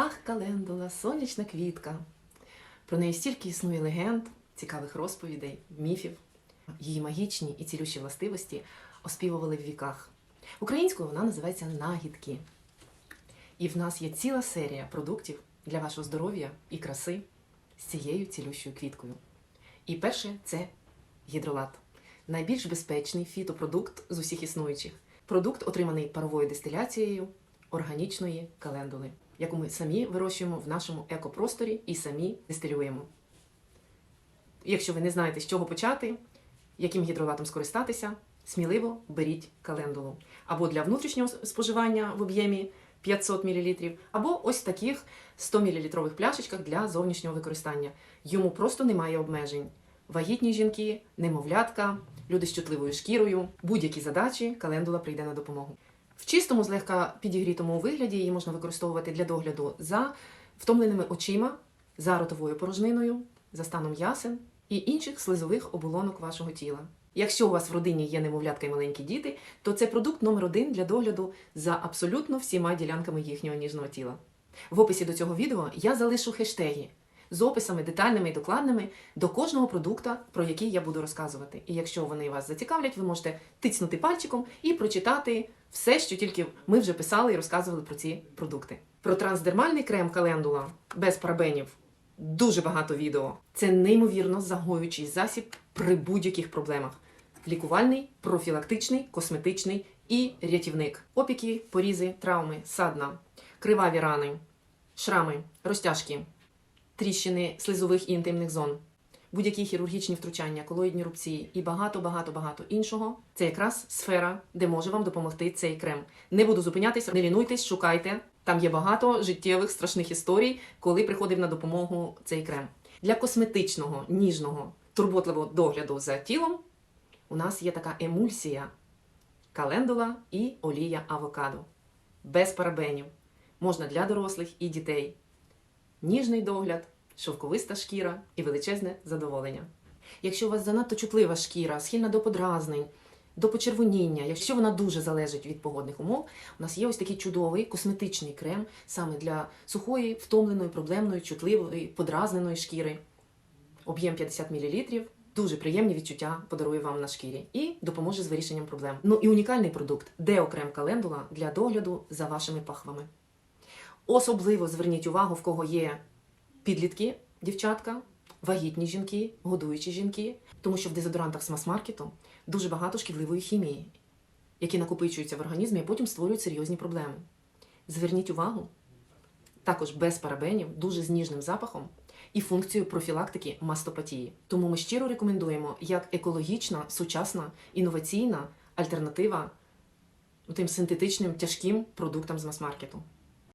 Ах, календула, сонячна квітка. Про неї стільки існує легенд, цікавих розповідей, міфів. Її магічні і цілющі властивості оспівували в віках. Українською вона називається нагідки. І в нас є ціла серія продуктів для вашого здоров'я і краси з цією цілющою квіткою. І перше це гідролат. Найбільш безпечний фітопродукт з усіх існуючих. Продукт, отриманий паровою дистиляцією органічної календули, яку ми самі вирощуємо в нашому екопросторі і самі дистилюємо. Якщо ви не знаєте, з чого почати, яким гідролатом скористатися, сміливо беріть календулу. Або для внутрішнього споживання в об'ємі 500 мл, або ось таких 100 мл пляшечках для зовнішнього використання. Йому просто немає обмежень. Вагітні жінки, немовлятка, люди з чутливою шкірою, будь-які задачі календула прийде на допомогу. В чистому, злегка підігрітому вигляді її можна використовувати для догляду за втомленими очима, за ротовою порожниною, за станом ясен і інших слизових оболонок вашого тіла. Якщо у вас в родині є немовлятка і маленькі діти, то це продукт номер один для догляду за абсолютно всіма ділянками їхнього ніжного тіла. В описі до цього відео я залишу хештеги з описами детальними і докладними до кожного продукта, про який я буду розказувати. І якщо вони вас зацікавлять, ви можете тицнути пальчиком і прочитати все, що тільки ми вже писали і розказували про ці продукти. Про трансдермальний крем календула без парабенів дуже багато відео. Це неймовірно загоюючий засіб при будь-яких проблемах: лікувальний, профілактичний, косметичний і рятівник. Опіки, порізи, травми, садна, криваві рани, шрами, розтяжки, тріщини слизових і інтимних зон. Будь-які хірургічні втручання, колоїдні рубці і багато, багато, багато іншого. Це якраз сфера, де може вам допомогти цей крем. Не буду зупинятися, не лінуйтесь, шукайте. Там є багато життєвих страшних історій, коли приходив на допомогу цей крем. Для косметичного, ніжного, турботливого догляду за тілом у нас є така емульсія календула і олія авокадо. Без парабенів. Можна для дорослих і дітей. Ніжний догляд, шовковиста шкіра і величезне задоволення. Якщо у вас занадто чутлива шкіра, схильна до подразнень, до почервоніння, якщо вона дуже залежить від погодних умов, у нас є ось такий чудовий косметичний крем саме для сухої, втомленої, проблемної, чутливої, подразненої шкіри. Об'єм 50 мл. Дуже приємні відчуття подарує вам на шкірі і допоможе з вирішенням проблем. Ну і унікальний продукт деокрем календула для догляду за вашими пахвами. Особливо зверніть увагу, в кого є підлітки, дівчатка, вагітні жінки, годуючі жінки, тому що в дезодорантах з мас-маркету дуже багато шкідливої хімії, які накопичуються в організмі і потім створюють серйозні проблеми. Зверніть увагу, також без парабенів, дуже з ніжним запахом і функцією профілактики мастопатії. Тому ми щиро рекомендуємо як екологічна, сучасна, інноваційна альтернатива тим синтетичним тяжким продуктам з мас-маркету.